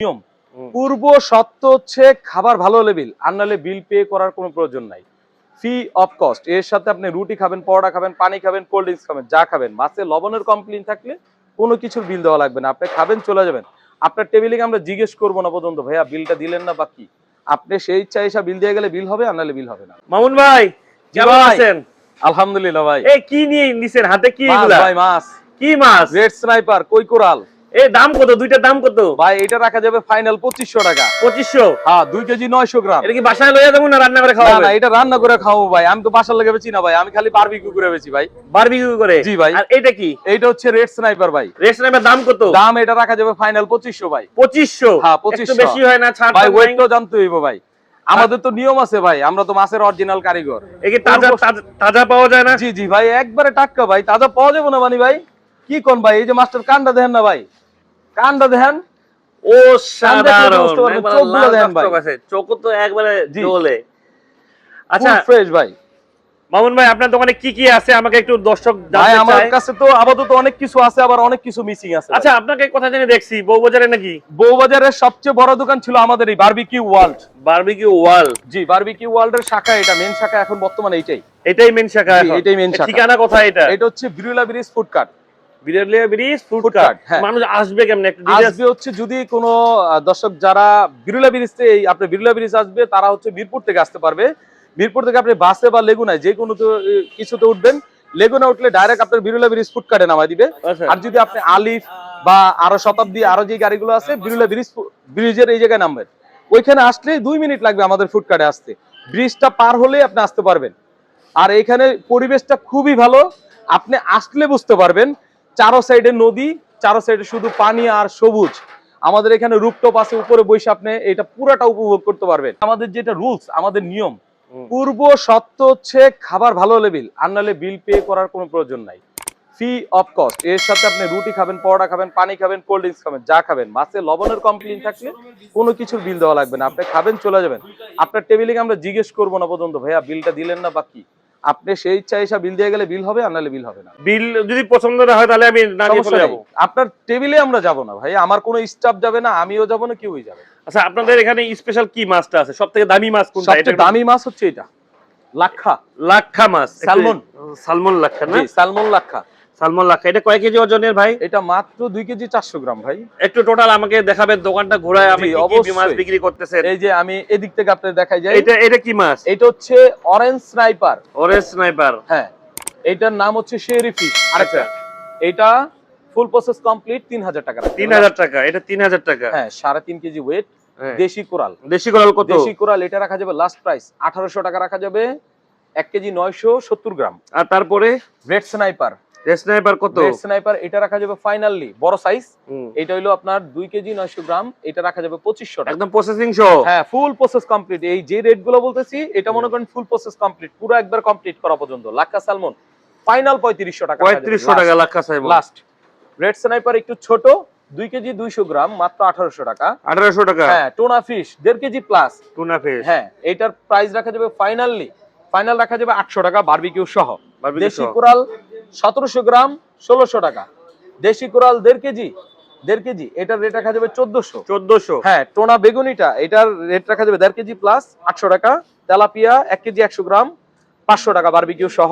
নিয়ম। পূর্ব সত্য হচ্ছে খাবার ভালো হলে বিল আর নাহলে বিল পে করার কোনো প্রয়োজন নাই। ফি অফ কস্ট এর সাথে আপনি রুটি খাবেন পরোটা খাবেন পানি খাবেন কোল্ড ড্রিঙ্কস খাবেন যা খাবেন। মাছে লবণের কমপ্লেন থাকলে কোনো কিছুর বিল দেওয়া লাগবে না। আপনি খাবেন চলে যাবেন। আপনার টেবিলে আমরা জিজ্ঞেস করব না পর্যন্ত ভাইয়া বিলটা দিলেন না বা কি? আপনি সেই ইচ্ছা এসে বিল দিয়ে গেলে বিল হবে আর নাহলে বিল হবে না। মামুন ভাই কেমন আছেন? আলহামদুলিল্লাহ ভাই। এই কি নিয়ে নিছেন? হাতে কি এগুলা? ভাই মাছ। কি মাছ? রেড স্নাইপার কই কোরাল? এই দাম কত? দুইটার দাম কত? ভাই এটা রাখা যাবে ফাইনাল পঁচিশশো টাকা। পঁচিশশো? হ্যাঁ দুই কেজি নয়শো গ্রাম। এটা কি বাসায় লইয়া যাব না রান্না করে খাওয়া না এটা রান্না করে খাব ভাই। আমি তো বাসার লেগে বেচি না ভাই আমি খালি বারবিকিউ করে বেচি ভাই। বারবিকিউ করে? জি ভাই। আর এটা কি? এইটা হচ্ছে রেড স্নাইপার ভাই। রেস্টুরেন্টের দাম কত? দাম এটা রাখা যাবে ফাইনাল পঁচিশশো ভাই। পঁচিশশো? হ্যাঁ, 2500 বেশি হয় না ছাড় ভাই টাড় নাই? জানতে হইব ভাই। আমাদের তো নিয়ম আছে ভাই আমরা তো মাছের অরিজিনাল কারিগর। তাজা তাজা- পাওয়া যায় না? জি জি ভাই একবারে টাটকা ভাই তাজা পাওয়া যাবে না মানি ভাই? কি কোন ভাই এই যে মাস্টার কান্ডা দেখেন না ভাই? কান্ডা দেখেন। ও আছে। চোখও তো একবারে জ্বলে আচ্ছা। ফ্রেশ ভাই। মামুন ভাই আপনার দোকানে কি কি আছে? আমাকে একটু দর্শক ভাই আমার কাছে তো আপাতত অনেক কিছু আছে আবার অনেক কিছু মিসিং আছে আচ্ছা আপনাকে কথা জেনে দেখছি বউবাজারে নাকি? বউবাজারের সবচেয়ে বড় দোকান ছিল আমাদের এই বারবিকিউ ওয়ার্ল্ড বারবিকিউ ওয়ার্ল্ড জি বারবিকিউ ওয়ার্ল্ড এর শাখা এটা মেন শাখা এখন বর্তমানে এইটাই। এটাই মেন শাখা এটাই মেন শাখা। ঠিকানা কোথায় এটা? এটা হচ্ছে Birulia bridge food cart. Birulia bridge food Food cart হ্যাঁ। মানুষ আসবে কেমনে? একটু আসবে হচ্ছে যদি কোনো দর্শক যারা বিরুলা এই আপনার বিরুলা ব্রিজ আসবে তারা হচ্ছে মিরপুর থেকে আসতে পারবে। মিরপুর থেকে আপনি বাসে বা লেগুনায় যে কোনো কিছুতে উঠবেন। লেগুনা উঠলে ডাইরেক্ট আপনার বিরুলা ব্রিজ ফুড কার্টে নামাই দিবে। আচ্ছা। আর যদি আপনি আলিফ বা আরও শতাব্দী আরও যে গাড়িগুলো আছে বিরুলা ব্রিজ ব্রিজের এই জায়গায় নামবেন। ওইখানে আসলে দুই মিনিট লাগবে আমাদের ফুড কার্টে আসতে। ব্রিজটা পার হলেই আপনি আসতে পারবেন। আর এখানে পরিবেশটা খুবই ভালো। আপনি আসলে বুঝতে পারবেন চারো সাইডে নদী চারো সাইডে শুধু পানি আর সবুজ। আমাদের এখানে রুপটপ আছে উপরে বসে আপনি এটা পুরাটা উপভোগ করতে পারবেন। আমাদের যেটা রুলস আমাদের নিয়ম পূর্ব সত্য হচ্ছে খাবার ভালো হলে বিল আর নাহলে বিল পে করার কোনো প্রয়োজন নাই। ফি অফ কস্ট এর সাথে আপনি রুটি খাবেন পরোটা খাবেন পানি খাবেন কোল্ড ড্রিঙ্কস খাবেন যা খাবেন। মাছে লবণের কমপ্লেন থাকলে কোনো কিছুর বিল দেওয়া লাগবে না। আপনি খাবেন চলে যাবেন। আপনার টেবিলে আমরা জিজ্ঞেস করব না পর্যন্ত ভাইয়া বিলটা দিলেন না বা কি? আপনি সেই ইচ্ছা হিসাবে বিল দিয়ে গেলে বিল হবে আর নাহলে বিল হবে না। বিল যদি পছন্দ না হয় তাহলে আমি না নিয়ে চলে নেই। যাব। আপনার টেবিলে আমরা যাব না ভাই আমার কোনো স্টাফ যাবে না আমিও যাব না কেউই যাবে আচ্ছা আপনাদের এখানে স্পেশাল কি মাছটা আছে? সব থেকে দামি মাছ কোনটা? এটা সবচেয়ে দামি মাছ হচ্ছে এটা লাক্ষা। লাক্ষা মাছ। সালমন। সালমন লাক্ষা না? সালমন লাক্ষা। সালমন লাক্ষা এটা কয় কেজি ওজনের ভাই? এটা মাত্র দুই কেজি চারশো গ্রাম ভাই। একটু টোটাল আমাকে দেখাবেন দোকানটা ঘোরায় আমি কি মাছ বিক্রি করতেছেন? এই যে আমি এদিক থেকে আপনার দেখাই যাই। এটা এটা কি মাছ? এটা হচ্ছে অরেঞ্জ স্নাইপার অরেঞ্জ স্নাইপার হ্যাঁ। এটার নাম হচ্ছে শেরি ফিশ আরেকটা এটা ফুল প্রসেস কমপ্লিট তিন হাজার টাকা। তিন হাজার টাকা এটা তিন হাজার টাকা। হ্যাঁ সাড়ে তিন কেজি ওয়েট হ্যাঁ। দেশি কোরাল। দেশি করাল কত? দেশি কোরাল এটা রাখা যাবে লাস্ট প্রাইস আঠারোশো টাকা রাখা যাবে। এক কেজি নয়শো সত্তর গ্রাম। আর তারপরে? Red snapper. স্নাইপার কত? স্নাইপার এটা রাখা যাবে ফাইনালি বড় সাইজ এটা হলো আপনার দুই কেজি নয়শো গ্রাম এটা রাখা যাবে পঁচিশশো টাকা। একদম প্রসেসিং সহ? হ্যাঁ ফুল প্রসেস কমপ্লিট এই যে রেটগুলো বলতেছি এটা মনে করেন ফুল প্রসেস কমপ্লিট পুরো একবার কমপ্লিট করা পর্যন্ত। লাক্কা সালমন ফাইনাল পঁয়ত্রিশশো টাকা পঁয়ত্রিশশো টাকা লাক্ষা সাহেব লাস্ট রেড স্নাইপার একটু ছোট দুই কেজি দুইশো গ্রাম মাত্র আঠারোশো টাকা। আঠারোশো টাকা? হ্যাঁ টোনা ফিশ দেড় কেজি প্লাস টুনা ফিশ হ্যাঁ এটার প্রাইস রাখা যাবে ফাইনালি ফাইনাল রাখা যাবে আটশো টাকা বারবিকিউ সহ। দেশি। কোরাল সতেরোশো গ্রাম ষোলোশো টাকা। দেশি কোরাল দেড় কেজি দেড় কেজি এটার রেট রাখা যাবে চোদ্দশো। চোদ্দশো। হ্যাঁ টোনা বেগুনিটা এটার রেট রাখা যাবে দেড় কেজি প্লাস আটশো টাকা। তেলাপিয়া এক কেজি একশো গ্রাম পাঁচশো টাকা বার্বিকিউ সহ।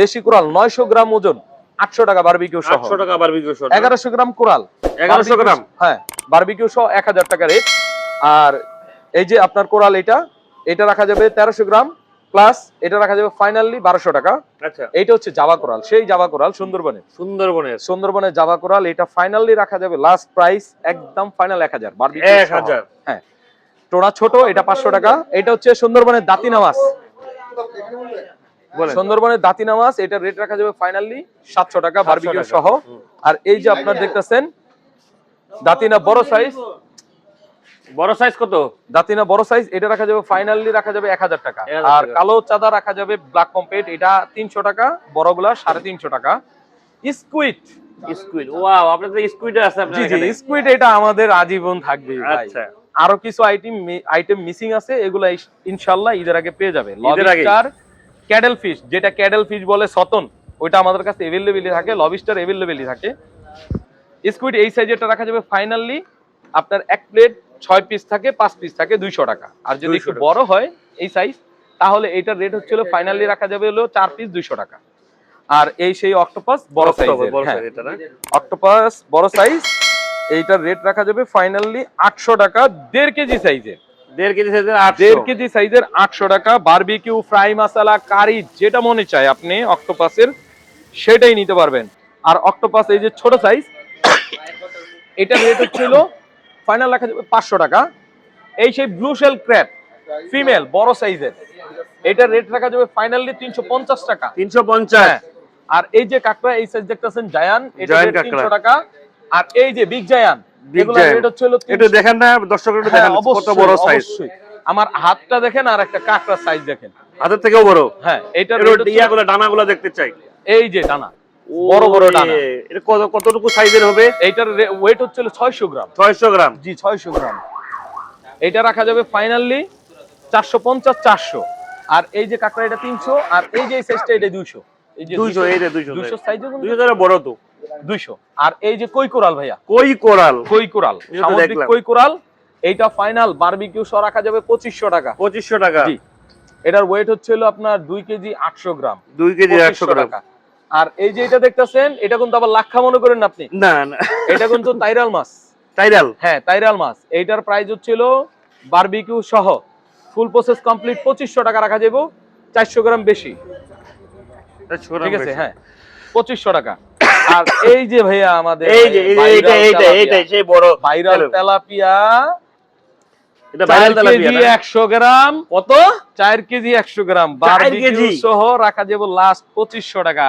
দেশি কোরাল নয়শো গ্রাম ওজন আটশো টাকা বার্বিকিউ সহ। আটশো টাকা বারবিকিউ সহ। এগারোশো গ্রাম কোরাল। এগারোশো গ্রাম? হ্যাঁ বার্বিকিউ সহ এক হাজার টাকা রেট আর এই যে আপনার কোরাল এটা এটা রাখা যাবে তেরোশো গ্রাম প্লাস এটা রাখা যাবে ফাইনালি বারোশো টাকা। আচ্ছা। এইটা হচ্ছে জাবা কোরাল সেই জাবা কোরাল সুন্দরবনে। সুন্দরবনের। সুন্দরবনের জাবা কোরাল এটা ফাইনালি রাখা যাবে লাস্ট প্রাইস একদম ফাইনাল এক হাজার এক হাজার। হ্যাঁ। টোনা ছোট এটা পাঁচশো টাকা। এটা হচ্ছে সুন্দরবনের দাতিনা নামাজ। সুন্দরবনের দাতিনা নামাজ এটা রেট রাখা যাবে ফাইনালি সাতশো টাকা 700 বারবিকিউ সহ। আর এই যে আপনার দেখতেছেন দাতিনা বড় সাইজ বড় সাইজ কত? দাতিনা বড় সাইজ এটা রাখা যাবে ফাইনালি রাখা যাবে এক হাজার টাকা। আর কালো চাঁদা রাখা যাবে ব্ল্যাক কম্পেট এটা তিনশো টাকা বড়গুলা সাড়ে তিনশো টাকা। স্কুইড স্কুইড ওয়াও আপনাদের স্কুইড আছে আপনার জি জি স্কুইড এটা আমাদের আজীবন থাকবে আচ্ছা। আরও কিছু আইটেম আইটেম মিসিং আছে এগুলা ইনশাআল্লাহ ঈদের আগে পেয়ে যাবে? লবিস্টার ক্যাডেল ফিশ যেটা ক্যাডেল ফিশ বলে সতন ওইটা আমাদের কাছে থাকে লবিস্টার থাকে। স্কুইড এই সাইজেরটা রাখা যাবে ফাইনালি আপনার এক প্লেট ছয় পিস থাকে পাঁচ পিস থাকে দুইশো টাকা। আর যদি একটু বড় হয় এই সাইজ তাহলে এটার রেট হচ্ছিল ফাইনালি রাখা যাবে হলো চার পিস দুইশো টাকা। আর এই সেই অক্টোপাস বড় সাইজ হ্যাঁ? অক্টোপাস বড় সাইজ এইটার রেট রাখা যাবে ফাইনালি আটশো টাকা দেড় কেজি সাইজের দেড় কেজি সাইজের দেড় কেজি সাইজের আটশো টাকা বারবিকিউ ফ্রাই মশলা কারি যেটা মনে চায় আপনি অক্টোপাসের সেটাই নিতে পারবেন। আর অক্টোপাস এই যে ছোট সাইজ এটা রেট হচ্ছিল ফাইনাল রাখা যাবে পাঁচশো টাকা। এই সেই ব্লু শেল ক্র্যাপ ফিমেল বড় সাইজের এটার রেট রাখা যাবে ফাইনালি তিনশো পঞ্চাশ টাকা। তিনশো পঞ্চাশ। হ্যাঁ আর এই যে কাঁকড়া এই সাইজ দেখতেছেন জায়ান এটা। তিনশো টাকা। আর এই যে বিগ জায়ান একটু দেখেন না দর্শক একটু হ্যাঁ, দেখেন কত বড় সাইজ আমার হাতটা দেখেন আর একটা সাইজ দেখেন। হাতের থেকেও বড়। হ্যাঁ ইয়াগুলো ডানাগুলো দেখতে চাই। এই যে ডানা। বড় বড় ডানা। এটা কত কতটুকু সাইজের হবে? এইটার ওয়েট হচ্ছে ছয়শো গ্রাম। ছয়শো গ্রাম। জি ছয়শো গ্রাম। এটা রাখা যাবে ফাইনালি চারশো পঞ্চাশ চারশো। আর এই যে কাঁকড়া এটা তিনশো। আর এই যে সাইজটা এটা দুইশো। এই যে দুইশো এই যে দুইশো। দুইশো সাইজও দুইশো ধরে বড় তো। দুইশো। আর এই যে কই কোরাল ভাইয়া? কই কোরাল। কই কোরাল। সামুদ্রিক কই কোরাল? এইটা ফাইনাল বারবিকিউ সহ রাখা যাবে পঁচিশশো টাকা। পঁচিশশো টাকা। জি। এটার ওয়েট হচ্ছে হলো আপনার দুই কেজি আটশো গ্রাম। দুই কেজি একশো টাকা। আর এই যে এটা দেখতেছেন এটা কিন্তু আবার লাক্ষা মনে করেন না আপনি? না না। এটা কিন্তু তাইরাল মাছ। টাইরাল হ্যাঁ তাইরাল মাছ। এইটার প্রাইস হচ্ছিল বারবিকিউ সহ। ফুল প্রসেস কমপ্লিট পঁচিশশো টাকা রাখা যাবে চারশো গ্রাম বেশি। ঠিক আছে? হ্যাঁ পঁচিশশো টাকা। আর এই যে ভাইয়া আমাদের এই যে এই যে এইটা এইটা এইটাই সেই বড় ভাইরাল তেলাপিয়া। এটা ভাইরাল তেলাপিয়া কেজি না? একশো গ্রাম। কত? চার কেজি একশো গ্রাম। চার বারবিকিউ কেজি? সহ রাখা যাবে লাস্ট পঁচিশশো টাকা।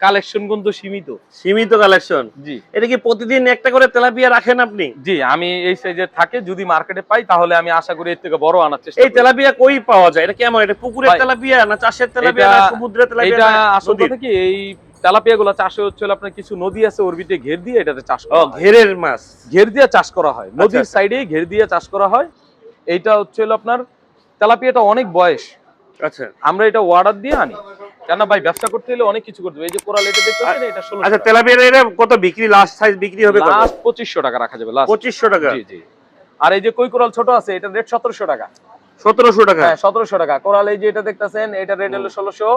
কালেকশন কিন্তু সীমিত। সীমিত কালেকশন জি। এটা কি প্রতিদিন একটা করে তেলাপিয়া রাখেন আপনি? জি আমি এই সাইজের থাকে যদি মার্কেটে পাই তাহলে আমি আশা করি এর থেকে বড় আনার চেষ্টা এই তেলাপিয়া কই পাওয়া যায়? এটা কেমন এটা পুকুরের তেলাপিয়া না চাষের তেলাপিয়া না সমুদ্রের তেলাপিয়া এটা আসল কথা কি এই তেলাপিয়া গুলা চাষে হচ্ছে আপনার কিছু নদী আছে অরবিটে ঘের দিয়ে এটাতে চাষ করা। ঘেরের মাছ। ঘের দিয়ে চাষ করা হয়। নদীর আচ্ছা। সাইডে ঘের দিয়ে চাষ করা হয়। এইটা হচ্ছে আপনার তেলাপিয়াটা অনেক বয়স। আচ্ছা। আমরা এটা অর্ডার দিয়ে আনি। কেন ভাই ব্যবসা করতে হলে অনেক কিছু করতে হবে। এই যে কোরাল এটা দেখতেছেন? এটা ষোলো আচ্ছা তেলাপিয়া এটা কত বিক্রি? লাস্ট সাইজ বিক্রি হবে কত? লাস্ট পঁচিশশো টাকা রাখা যাবে লাস্ট পঁচিশশো টাকা। জি জি। আর এই যে কই কোরাল ছোট আছে এটা রেট সতেরোশো টাকা। সতেরোশো টাকা। হ্যাঁ সতেরোশো টাকা। কোরাল এই যে এটা দেখতেছেন এটা রেট হলো ষোলোশো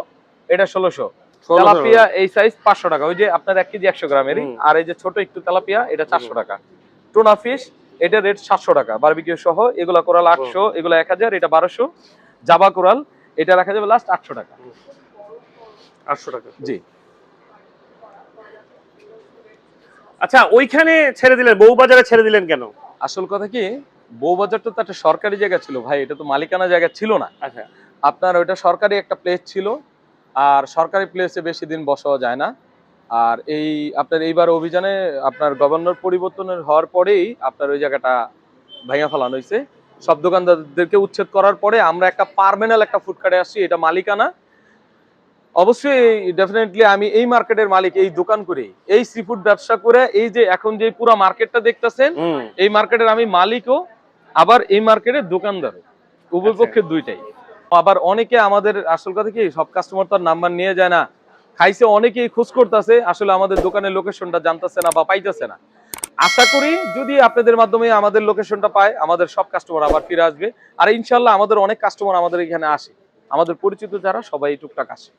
এটা 1600 তেলাপিয়া এই সাইজ পাঁচশো টাকা। ওই যে আপনার এক কেজি একশো গ্রামেরই। আর এই যে ছোট একটু তেলাপিয়া এটা চারশো টাকা। টুনা ফিশ এটা রেট সাতশো টাকা। বারবিকিউ সহ এগুলা কোরাল আটশো এগুলা এক হাজার এটা বারোশো। জাবা কোরাল এটা রাখা যাবে লাস্ট আটশো টাকা। আটশো টাকা জি। আচ্ছা ওইখানে ছেড়ে দিলেন বউবাজারে ছেড়ে দিলেন কেন? আসল কথা কি বউবাজারটা তো একটা সরকারি জায়গা ছিল ভাই এটা তো মালিকানা জায়গা ছিল না। আচ্ছা। আপনার ওইটা সরকারি একটা প্লেস ছিল আর সরকারি প্লেসে বেশি দিন বসাও যায় না। আর এই আপনার এইবার অভিযানে আপনার গভর্নর পরিবর্তনের হওয়ার পরেই আপনার ওই জায়গাটা ভেঙে ফেলানো হয়েছে। সব দোকানদারদেরকে উচ্ছেদ করার পরে আমরা একটা পার্মেনাল একটা ফুডকার্টে আসছি এটা মালিকানা। অবশ্যই ডেফিনেটলি আমি এই মার্কেটের মালিক এই দোকান করে এই সি ফুড ব্যবসা করে এই যে এখন যে পুরো মার্কেটটা দেখতেছেন এই মার্কেটের আমি মালিকও আবার এই মার্কেটের দোকানদারও উভয় আচ্ছা। পক্ষে দুইটাই। আবার অনেকে আমাদের আসল কথা কি সব কাস্টমার তার নাম্বার নিয়ে যায় না। খাইছে অনেকেই খোঁজ করতেছে আসলে আমাদের দোকানের লোকেশনটা জানতেছে না বা পাইতেছে না। আশা করি যদি আপনাদের মাধ্যমে আমাদের লোকেশনটা পায় আমাদের সব কাস্টমার আবার ফিরে আসবে। আর ইনশাল্লাহ আমাদের অনেক কাস্টমার আমাদের এখানে আসে। আমাদের পরিচিত যারা সবাই টুকটাক আসে।